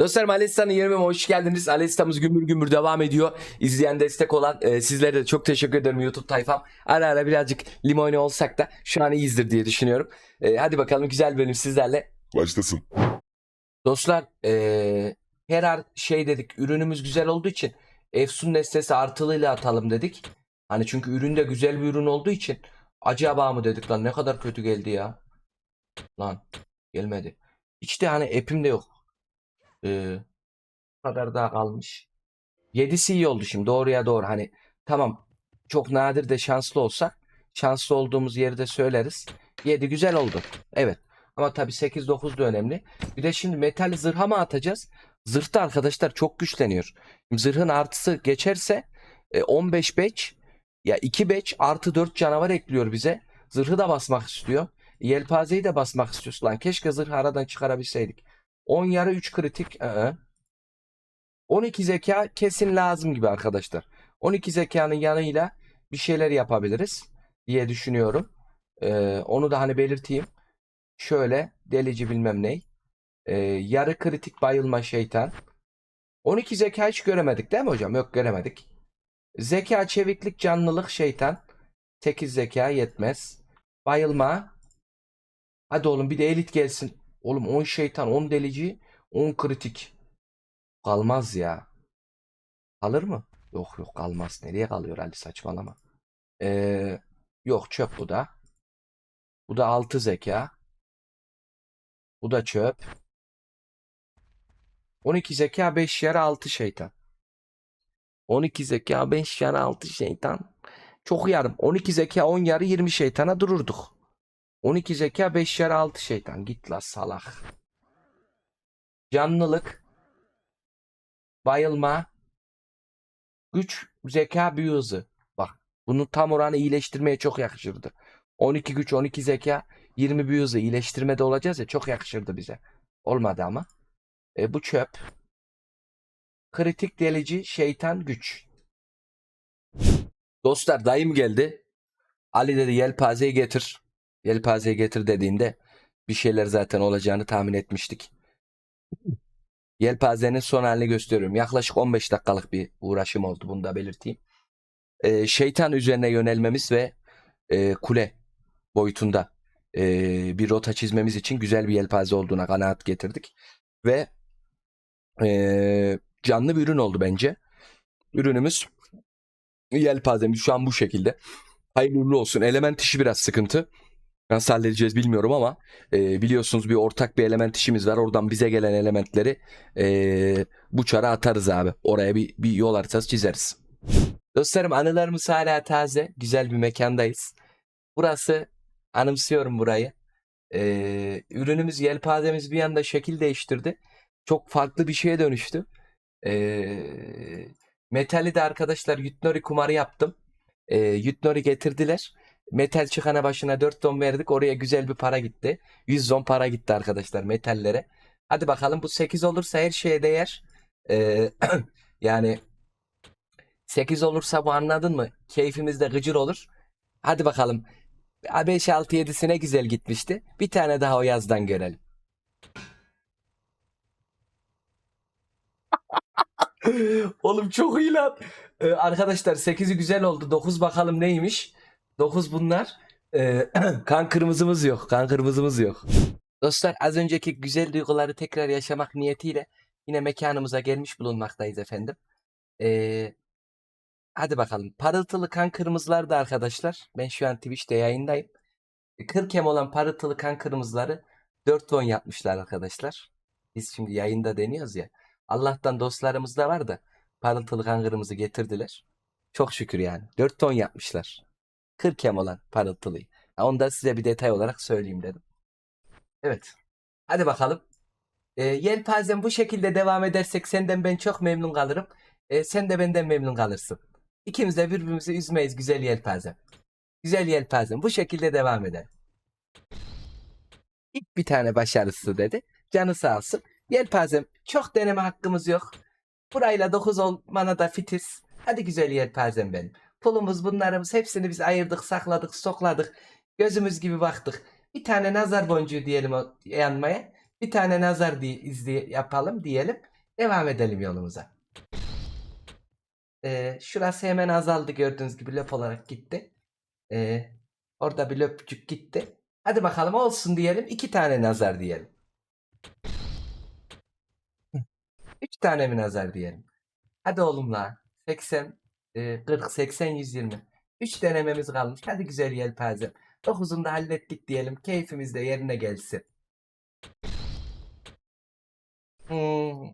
Dostlarım Alesta'nın yerime hoş geldiniz. Alesta'mız gümbür gümbür devam ediyor. İzleyen destek olan e, sizlere de çok teşekkür ederim YouTube tayfam. Ara ara birazcık limoni olsak da şu an iyiyizdir diye düşünüyorum. E, hadi bakalım güzel bölüm sizlerle. Başlasın. Dostlar e, her ar- şey dedik ürünümüz güzel olduğu için Efsun nesnesi artılıyla atalım dedik. Hani çünkü ürün de güzel bir ürün olduğu için acaba mı dedik lan ne kadar kötü geldi ya. Lan gelmedi. Hiç de hani app'im de yok. Ee, bu kadar daha kalmış. 7'si iyi oldu şimdi doğruya doğru hani tamam çok nadir de şanslı olsak şanslı olduğumuz yeri de söyleriz. 7 güzel oldu. Evet. Ama tabii 8-9 da önemli. Bir de şimdi metal zırha mı atacağız? Zırhta arkadaşlar çok güçleniyor. Şimdi Zırhın artısı geçerse e, 15 beç ya 2 beç artı 4 canavar ekliyor bize. Zırhı da basmak istiyor. Yelpazeyi de basmak istiyorsun. Lan keşke zırhı aradan çıkarabilseydik. 10 yarı 3 kritik. ı-ı. 12 zeka kesin lazım gibi arkadaşlar. 12 zekanın yanıyla bir şeyler yapabiliriz diye düşünüyorum. Ee, onu da hani belirteyim. Şöyle delici bilmem ney. Ee, yarı kritik bayılma şeytan. 12 zeka hiç göremedik değil mi hocam? Yok göremedik. Zeka, çeviklik, canlılık, şeytan. 8 zeka yetmez. Bayılma. Hadi oğlum bir de elit gelsin. Oğlum 10 şeytan, 10 delici, 10 kritik. Kalmaz ya. Kalır mı? Yok yok kalmaz. Nereye kalıyor Ali saçmalama. Ee, yok çöp bu da. Bu da 6 zeka. Bu da çöp. 12 zeka 5 yarı 6 şeytan. 12 zeka 5 yarı 6 şeytan. Çok yarım. 12 zeka 10 yarı 20 şeytana dururduk. 12 zeka 5 yarı 6 şeytan. Git la salak. Canlılık. Bayılma. Güç, zeka, büyü hızı. Bak bunun tam oranı iyileştirmeye çok yakışırdı. 12 güç, 12 zeka, 20 büyü hızı iyileştirmede olacağız ya çok yakışırdı bize. Olmadı ama. E, bu çöp. Kritik delici, şeytan, güç. Dostlar dayım geldi. Ali dedi yelpazeyi getir. Yelpazeyi getir dediğinde bir şeyler zaten olacağını tahmin etmiştik. Yelpazenin son halini gösteriyorum. Yaklaşık 15 dakikalık bir uğraşım oldu. Bunu da belirteyim. Ee, şeytan üzerine yönelmemiz ve e, kule boyutunda e, bir rota çizmemiz için güzel bir yelpaze olduğuna kanaat getirdik. Ve e, canlı bir ürün oldu bence. Ürünümüz yelpazemiz şu an bu şekilde. Hayırlı olsun. Element işi biraz sıkıntı. Nasıl halledeceğiz bilmiyorum ama e, biliyorsunuz bir ortak bir element işimiz var. Oradan bize gelen elementleri e, bu çara atarız abi. Oraya bir, bir yol haritası çizeriz. Dostlarım anılarımız hala taze. Güzel bir mekandayız. Burası anımsıyorum burayı. E, ürünümüz yelpazemiz bir anda şekil değiştirdi. Çok farklı bir şeye dönüştü. E, metali de arkadaşlar Yutnori kumarı yaptım. E, Yutnori getirdiler. Metal çıkana başına 4 ton verdik. Oraya güzel bir para gitti. 100 ton para gitti arkadaşlar metallere. Hadi bakalım bu 8 olursa her şeye değer. Ee, yani 8 olursa bu anladın mı? Keyfimiz de gıcır olur. Hadi bakalım. 5, 6, 7'sine güzel gitmişti. Bir tane daha o yazdan görelim. Oğlum çok iyi lan. Ee, arkadaşlar 8'i güzel oldu. 9 bakalım neymiş? 9 bunlar. Ee, kan kırmızımız yok. Kan kırmızımız yok. Dostlar az önceki güzel duyguları tekrar yaşamak niyetiyle yine mekanımıza gelmiş bulunmaktayız efendim. Ee, hadi bakalım. Parıltılı kan kırmızılar da arkadaşlar. Ben şu an Twitch'te yayındayım. 40 hem olan parıltılı kan kırmızıları 4 ton yapmışlar arkadaşlar. Biz şimdi yayında deniyoruz ya. Allah'tan dostlarımız da var da parıltılı kan kırmızı getirdiler. Çok şükür yani. 4 ton yapmışlar. 40 hem olan parıltılıyı. Ha, Onu da size bir detay olarak söyleyeyim dedim. Evet. Hadi bakalım. Ee, yelpazem bu şekilde devam edersek senden ben çok memnun kalırım. Ee, sen de benden memnun kalırsın. İkimiz de birbirimizi üzmeyiz güzel yelpazem. Güzel yelpazem. Bu şekilde devam edelim. İlk bir tane başarısı dedi. Canı sağ olsun. Yelpazem çok deneme hakkımız yok. Burayla 9 olmana da fitiz. Hadi güzel yelpazem benim. Pulumuz bunlarımız hepsini biz ayırdık, sakladık, stokladık. Gözümüz gibi baktık. Bir tane nazar boncuğu diyelim o yanmaya. Bir tane nazar diye izley yapalım diyelim. Devam edelim yolumuza. Ee, şurası hemen azaldı gördüğünüz gibi löp olarak gitti. Ee, orada bir löpçük gitti. Hadi bakalım olsun diyelim. iki tane nazar diyelim. Üç tane mi nazar diyelim. Hadi oğlum la. 80, e, 40, 80, 120. 3 denememiz kalmış. Hadi güzel yelpaze. 9'unu da hallettik diyelim. Keyfimiz de yerine gelsin. Hmm.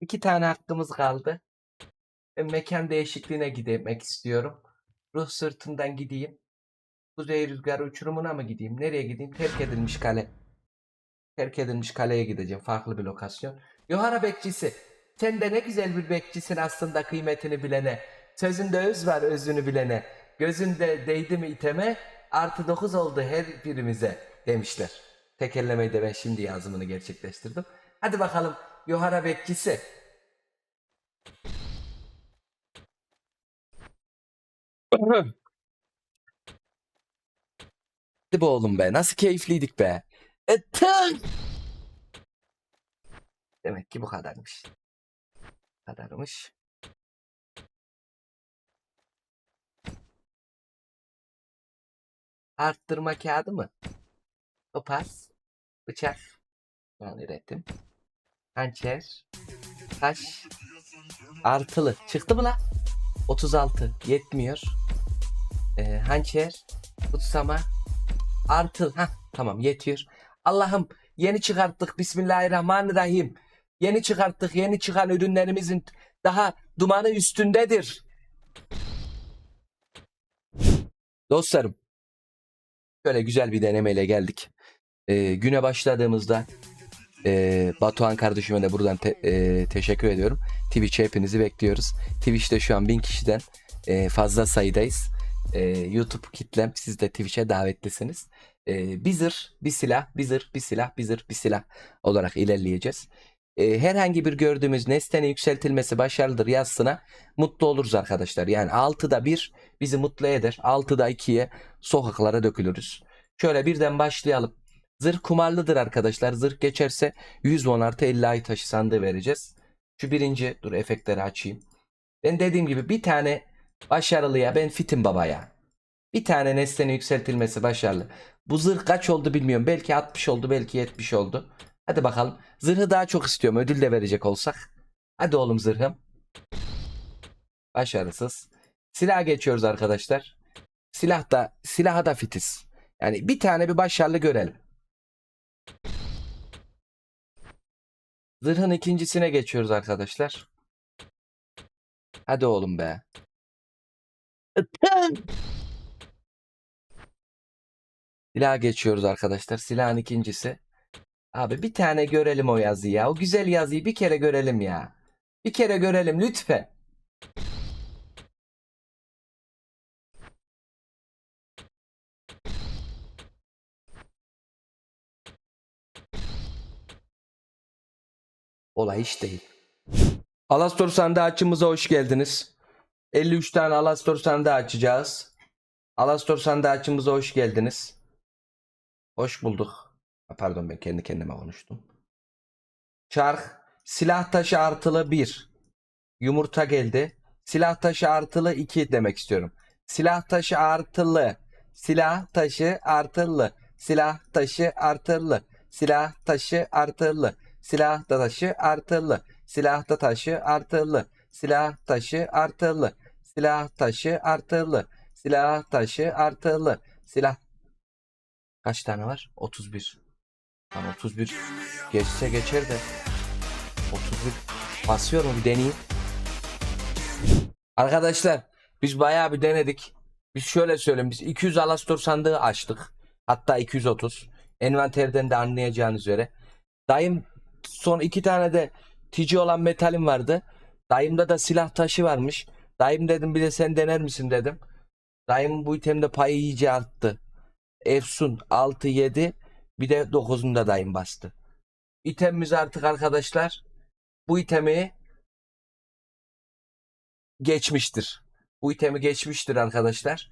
İki tane hakkımız kaldı. Ben mekan değişikliğine gitmek istiyorum. Ruh sırtından gideyim. Kuzey rüzgarı uçurumuna mı gideyim? Nereye gideyim? Terk edilmiş kale. Terk edilmiş kaleye gideceğim. Farklı bir lokasyon. Yohana bekçisi. Sen de ne güzel bir bekçisin aslında kıymetini bilene. Sözünde öz var özünü bilene. Gözünde değdi mi iteme artı dokuz oldu her birimize demişler. Tekerlemeyi de ben şimdi yazımını gerçekleştirdim. Hadi bakalım Yohana bekçisi. Hadi be oğlum be. Nasıl keyifliydik be. Etın. Demek ki bu kadarmış. Kadarmış. Arttırma kağıdı mı? Topas. Bıçak. Yani üretim. Hançer. Taş. Artılı. Çıktı mı la? 36. Yetmiyor. Ee, hançer. Kutsama. Artıl. Hah tamam yetiyor. Allah'ım yeni çıkarttık. Bismillahirrahmanirrahim. Yeni çıkarttık. Yeni çıkan ürünlerimizin daha dumanı üstündedir. Dostlarım. Şöyle güzel bir denemeyle geldik. Ee, güne başladığımızda e, Batuhan kardeşime de buradan te- e, teşekkür ediyorum. Twitch'e hepinizi bekliyoruz. Twitch'te şu an bin kişiden e, fazla sayıdayız. E, YouTube kitlem siz de Twitch'e davetlisiniz. E, bir bir silah, bir zırh, bir silah, bir zırh, bir silah olarak ilerleyeceğiz. E, herhangi bir gördüğümüz nesnenin yükseltilmesi başarılıdır yazsına mutlu oluruz arkadaşlar. Yani 6'da 1 bizi mutlu eder. 6'da 2'ye sokaklara dökülürüz. Şöyle birden başlayalım. Zırh kumarlıdır arkadaşlar. Zırh geçerse 100 won artı 50 ay taşı sandığı vereceğiz. Şu birinci dur efektleri açayım. Ben dediğim gibi bir tane başarılıya ben fitim babaya. Bir tane nesnenin yükseltilmesi başarılı. Bu zırh kaç oldu bilmiyorum. Belki 60 oldu belki 70 oldu. Hadi bakalım. Zırhı daha çok istiyorum. Ödül de verecek olsak. Hadi oğlum zırhım. Başarısız. Silah geçiyoruz arkadaşlar. Silah da silaha da fitiz. Yani bir tane bir başarılı görelim. Zırhın ikincisine geçiyoruz arkadaşlar. Hadi oğlum be. Silah geçiyoruz arkadaşlar. Silahın ikincisi. Abi bir tane görelim o yazıyı ya. O güzel yazıyı bir kere görelim ya. Bir kere görelim lütfen. Olay hiç değil. Alastor sandığı açımıza hoş geldiniz. 53 tane Alastor sandığı açacağız. Alastor sandığı açımıza hoş geldiniz. Hoş bulduk. Pardon ben kendi kendime konuştum. Çark silah taşı artılı 1. Yumurta geldi. Silah taşı artılı 2 demek istiyorum. Silah taşı artılı. Silah taşı artılı. Silah taşı artılı. Silah taşı artılı. Silah da taşı artılı. Silah taşı artılı. Silah taşı artılı. Silah taşı artılı. Silah taşı artılı. Silah Kaç tane var? 31. Lan 31 geçse geçer de 31 basıyor mu bir deneyeyim. Arkadaşlar biz bayağı bir denedik. Biz şöyle söyleyeyim biz 200 Alastor sandığı açtık. Hatta 230. Envanterden de anlayacağınız üzere. Dayım son iki tane de TC olan metalim vardı. Dayımda da silah taşı varmış. Dayım dedim bir de sen dener misin dedim. Dayımın bu itemde payı iyice arttı. Efsun 6 7 bir de 9'unda dayım bastı. İtemimiz artık arkadaşlar bu itemi geçmiştir. Bu itemi geçmiştir arkadaşlar.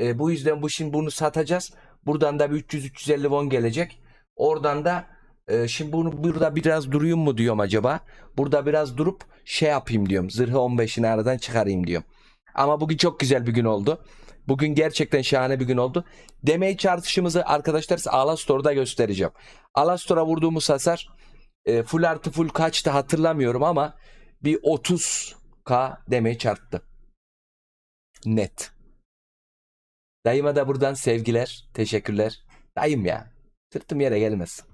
E, bu yüzden bu şimdi bunu satacağız. Buradan da bir 300-350 won gelecek. Oradan da Ee, şimdi bunu burada biraz durayım mu diyorum acaba. Burada biraz durup şey yapayım diyorum. Zırhı 15'ini aradan çıkarayım diyorum. Ama bugün çok güzel bir gün oldu. Bugün gerçekten şahane bir gün oldu. Damage artışımızı arkadaşlar Alastor'da göstereceğim. Alastor'a vurduğumuz hasar e, full artı full kaçtı hatırlamıyorum ama bir 30k damage arttı. Net. Dayıma da buradan sevgiler, teşekkürler. Dayım ya. Sırtım yere gelmez.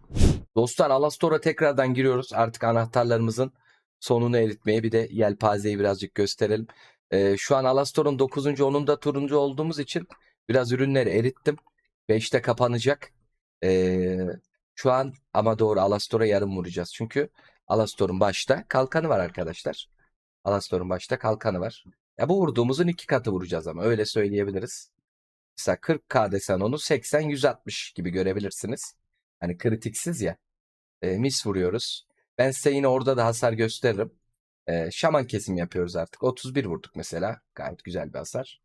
Dostlar Alastor'a tekrardan giriyoruz. Artık anahtarlarımızın sonunu eritmeye bir de yelpazeyi birazcık gösterelim. Ee, şu an Alastor'un 9. 10'unda turuncu olduğumuz için biraz ürünleri erittim. 5'te kapanacak. Ee, şu an ama doğru Alastor'a yarım vuracağız. Çünkü Alastor'un başta kalkanı var arkadaşlar. Alastor'un başta kalkanı var. Ya bu vurduğumuzun iki katı vuracağız ama öyle söyleyebiliriz. Mesela 40k desen onu 80-160 gibi görebilirsiniz. Hani kritiksiz ya. E, mis vuruyoruz. Ben size yine orada da hasar gösteririm. E, şaman kesim yapıyoruz artık. 31 vurduk mesela. Gayet güzel bir hasar.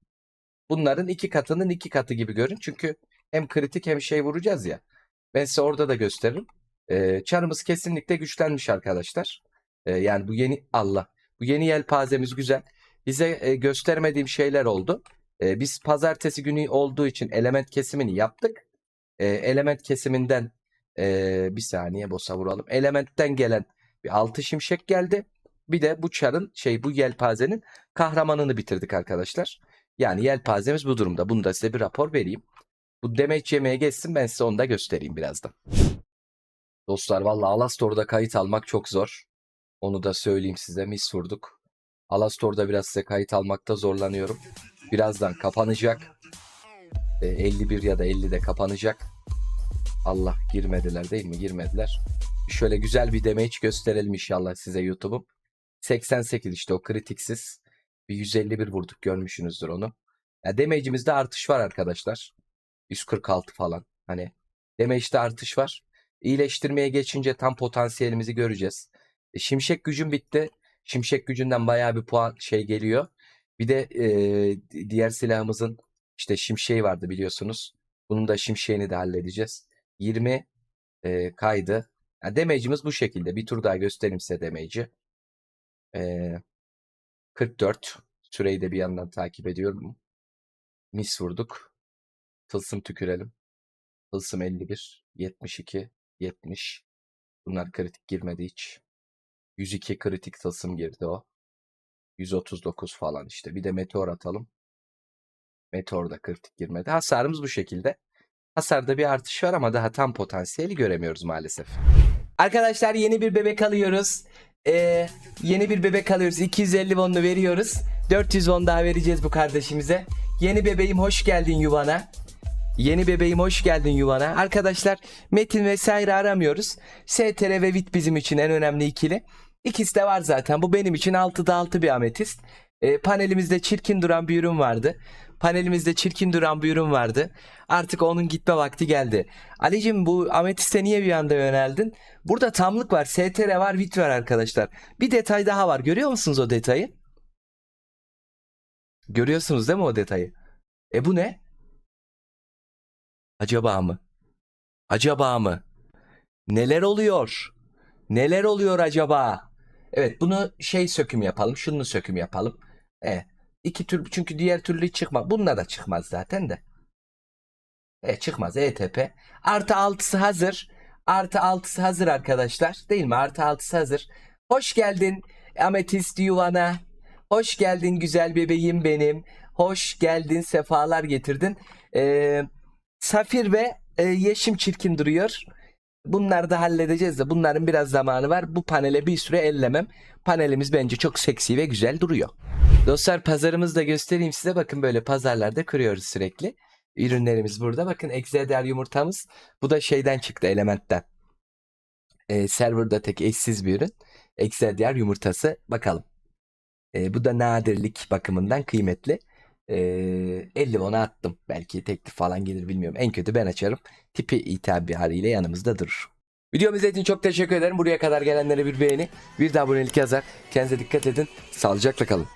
Bunların iki katının iki katı gibi görün. Çünkü hem kritik hem şey vuracağız ya. Ben size orada da gösteririm. E, çarımız kesinlikle güçlenmiş arkadaşlar. E, yani bu yeni Allah. Bu yeni yelpazemiz güzel. Bize e, göstermediğim şeyler oldu. E, biz pazartesi günü olduğu için element kesimini yaptık. E, element kesiminden e, bir saniye bossa vuralım. Elementten gelen bir altı şimşek geldi. Bir de bu çarın şey bu yelpazenin kahramanını bitirdik arkadaşlar. Yani yelpazemiz bu durumda. Bunu da size bir rapor vereyim. Bu demeç yemeğe geçsin ben size onu da göstereyim birazdan. Dostlar valla Alastor'da kayıt almak çok zor. Onu da söyleyeyim size mis vurduk. Alastor'da biraz size kayıt almakta zorlanıyorum. Birazdan kapanacak. E, 51 ya da 50'de kapanacak. Allah girmediler değil mi? Girmediler. Şöyle güzel bir damage gösterelim inşallah size YouTube'um. 88 işte o kritiksiz. Bir 151 vurduk görmüşsünüzdür onu. Ya damage'imizde artış var arkadaşlar. 146 falan. Hani damage'de artış var. İyileştirmeye geçince tam potansiyelimizi göreceğiz. E, şimşek gücüm bitti. Şimşek gücünden bayağı bir puan şey geliyor. Bir de e, diğer silahımızın işte şimşeği vardı biliyorsunuz. Bunun da şimşeğini de halledeceğiz. 20 e, kaydı. Yani damage'imiz bu şekilde. Bir tur daha göstereyim size damage'i. E, 44. Süreyi de bir yandan takip ediyorum. Mis vurduk. Tılsım tükürelim. Tılsım 51. 72. 70. Bunlar kritik girmedi hiç. 102 kritik tılsım girdi o. 139 falan işte. Bir de meteor atalım. Meteor da kritik girmedi. Hasarımız bu şekilde. Hasarda bir artış var ama daha tam potansiyeli göremiyoruz maalesef. Arkadaşlar yeni bir bebek alıyoruz. Ee, yeni bir bebek alıyoruz. 250 won'u veriyoruz. 400 won daha vereceğiz bu kardeşimize. Yeni bebeğim hoş geldin yuvana. Yeni bebeğim hoş geldin yuvana. Arkadaşlar metin vesaire aramıyoruz. STR ve VIT bizim için en önemli ikili. İkisi de var zaten. Bu benim için 6'da 6 bir ametist. Ee, panelimizde çirkin duran bir ürün vardı. Panelimizde çirkin duran bir ürün vardı. Artık onun gitme vakti geldi. Alicim bu ametiste niye bir anda yöneldin? Burada tamlık var, STR var, VIT var arkadaşlar. Bir detay daha var. Görüyor musunuz o detayı? Görüyorsunuz değil mi o detayı? E bu ne? Acaba mı? Acaba mı? Neler oluyor? Neler oluyor acaba? Evet bunu şey söküm yapalım. Şunu söküm yapalım. E, iki tür çünkü diğer türlü çıkma. Bununla da çıkmaz zaten de. E çıkmaz ETP. Artı altısı hazır. Artı altısı hazır arkadaşlar. Değil mi? Artı altısı hazır. Hoş geldin Ametist yuvana. Hoş geldin güzel bebeğim benim. Hoş geldin sefalar getirdin. Ee, Safir ve e, Yeşim çirkin duruyor. Bunları da halledeceğiz de bunların biraz zamanı var. Bu panele bir süre ellemem. Panelimiz bence çok seksi ve güzel duruyor. Dostlar pazarımızı da göstereyim size. Bakın böyle pazarlarda kırıyoruz sürekli. Ürünlerimiz burada. Bakın Exeder yumurtamız. Bu da şeyden çıktı elementten. Ee, serverda tek eşsiz bir ürün. Exeder yumurtası. Bakalım. Ee, bu da nadirlik bakımından kıymetli. Ee, 50 ona attım. Belki teklif falan gelir bilmiyorum. En kötü ben açarım. Tipi itabi haliyle yanımızda durur. Videomu izlediğiniz çok teşekkür ederim. Buraya kadar gelenlere bir beğeni, bir de abonelik yazar. Kendinize dikkat edin. Sağlıcakla kalın.